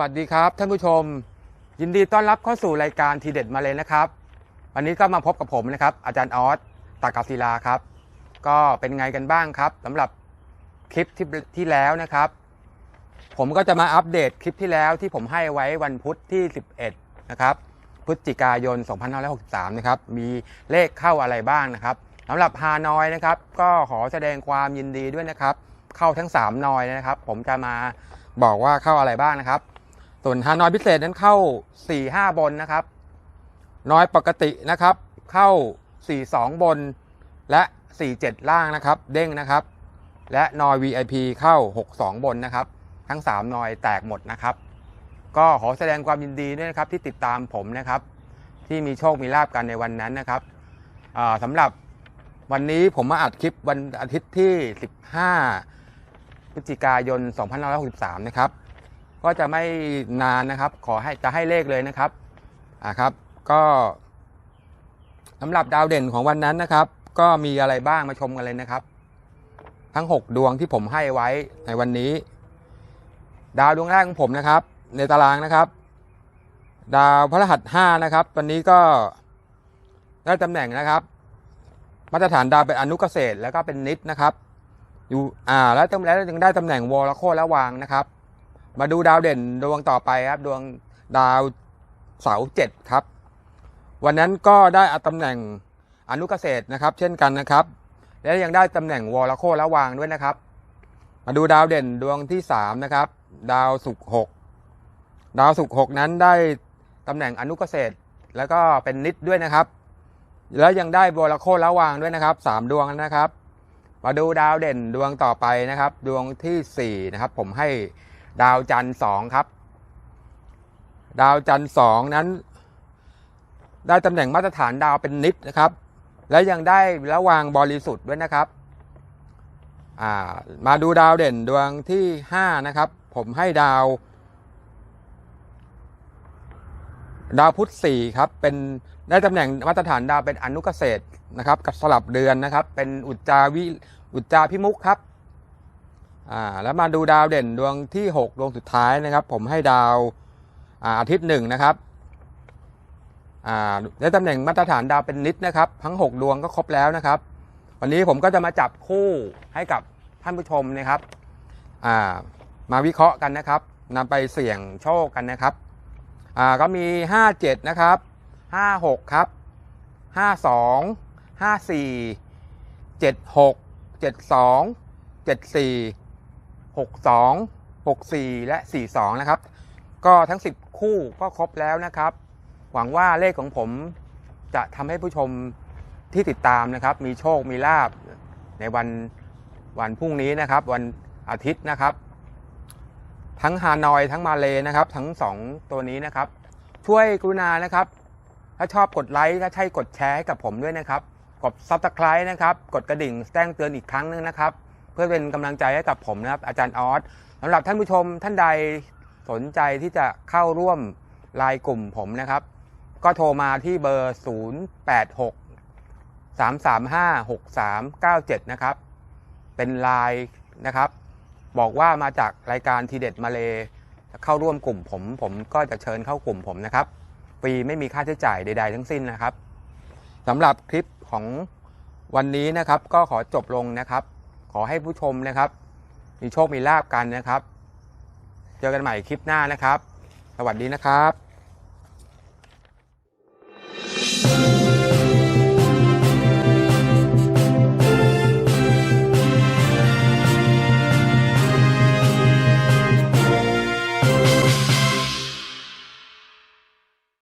วัสดีครับ ท่านผู้ชม ยินดีต้อนรับเข้าสู่รายการทีเด็ดมาเลยนะครับ วันนี้ก็มาพบกับผมนะครับ อาจารย์ออสตากาศิลาครับ ก็เป็นไงกันบ้างครับสำหรับคลิปที่ที่แล้วนะครับ ผมก็จะมาอัปเดตคลิปที่แล้วที่ผมให้ไว้วันพุธที่ 11 นะครับ พฤศจิกายน 2563 นะครับ มีเลขเข้าอะไรบ้างนะครับสำหรับฮานอยนะครับ ก็ขอแสดงความยินดีด้วยนะครับ เข้าทั้ง 3 นอยนะครับ ผมจะมาบอกว่าเข้าอะไรบ้างนะครับ ส่วนฮานอยพิเศษนั้นเข้า 4-5 บนนะครับ น้อยปกตินะครับ เข้า 4-2 บน และ 4-7 ล่างนะครับ เด้งนะครับ และนอย VIP เข้า 6-2 บนนะครับ ทั้ง 3 นอยแตกหมดนะครับ ก็ขอแสดงความยินดีด้วยนะครับที่ติดตามผมนะครับ ที่มีโชคมีลาบกันในวันนั้นนะครับสำหรับวันนี้ผมมาอัดคลิปวันอาทิตย์ที่ 15พฤศจิกายน 2563 นะครับ ก็จะไม่นานนะครับ ขอให้จะให้เลขเลยนะครับอ่าครับ ก็สำหรับดาวเด่นของวันนั้นนะครับ ก็มีอะไรบ้างมาชมกันเลยนะครับ ทั้ง 6 ดวงที่ผมให้ไว้ในวันนี้ ดาวดวงแรกของผมนะครับ ในตารางนะครับ ดาวพฤหัส5นะครับวันนี้ก็ได้ตำแหน่งนะครับ มาตรฐานดาวเป็นอนุเกษตรแล้วก็เป็นนิดนะครับ อยู่อ่าแล้วตำแล้วยังได้ตำแหน่งวอลโคและวางนะครับ มาดูดาวเด่นดวงต่อไปครับ ดวงดาวเสาเจ็ดครับ วันนั้นก็ได้อตำแหน่งอนุเกษตรนะครับ เช่นกันนะครับ และยังได้ตำแหน่งวอลโคและวางด้วยนะครับ มาดูดาวเด่นดวงที่สามนะครับ ดาวศุกร์หกดาวศุกร์หกนั้นได้ตำแหน่งอนุเกษตร แล้วก็เป็นนิดด้วยนะครับ แล้วยังได้วอลโคและวางด้วยนะครับสามดวงนะครับ มาดูดาวเด่นดวงต่อไปนะครับ ดวงที่สี่นะครับ ผมให้ ดาวจันทร์สองครับ ดาวจันทร์สองนั้น ได้ตำแหน่งมาตรฐานดาวเป็นนิดนะครับ และยังได้ระวางบริสุทธิ์ด้วยนะครับามาดูดาวเด่นดวงที่ห้านะครับ ผมให้ดาว ดาวพุธสี่ครับ เป็นได้ตำแหน่งมาตรฐานดาวเป็นอนุเกษตรนะครับ กับสลับเดือนนะครับ เป็นอุจจาวิอุจจาพิมุกครับ อ่าแล้วมาดูดาวเด่นดวงที่หกดวงสุดท้ายนะครับ ผมให้ดาวอาอาทิตย์หนึ่งนะครับอ่าได้ตำแหน่งมาตรฐานดาวเป็นนิดนะครับ ทั้งหกดวงก็ครบแล้วนะครับ วันนี้ผมก็จะมาจับคู่ให้กับท่านผู้ชมนะครับอ่ามาวิเคราะห์กันนะครับนำไปเสี่ยงโชคกันนะครับอ่าก็มี 57 นะครับ 56 ครับ 52 54 76 72 74 62 64 และ 42 นะครับ ก็ทั้ง 10 คู่ก็ครบแล้วนะครับ หวังว่าเลขของผมจะทำให้ผู้ชมที่ติดตามนะครับ มีโชคมีลาบในวันวันพรุ่งนี้นะครับ วันอาทิตย์นะครับ ทั้งฮานอยทั้งมาเลนะครับ ทั้งสองตัวนี้นะครับ ช่วยกรุณานะครับ ถ้าชอบกดไลค์ถ้าใช่กดแชร์ให้กับผมด้วยนะครับ กดซับสไคร b e นะครับ กดกระดิ่งแจ้งเตือนอีกครั้งหนึงนะครับ เพื่อเป็นกำลังใจให้กับผมนะครับ อาจารย์ออสสำหรับท่านผู้ชมท่านใดสนใจที่จะเข้าร่วมไลน์กลุ่มผมนะครับ ก็โทรมาที่เบอร์ 086 335 6397 นะครับ เป็นไลน์นะครับ บอกว่ามาจากรายการทีเด็ดมาเลเข้าร่วมกลุ่มผม ผมก็จะเชิญเข้ากลุ่มผมนะครับฟรีไม่มีค่าใช้จ่ายใด ๆ ทั้งสิ้นนะครับสำหรับคลิปของวันนี้นะครับก็ขอจบลงนะครับ ขอให้ผู้ชมนะครับ มีโชคมีลาบกันนะครับ เจอกันใหม่คลิปหน้านะครับ สวัสดีนะครับ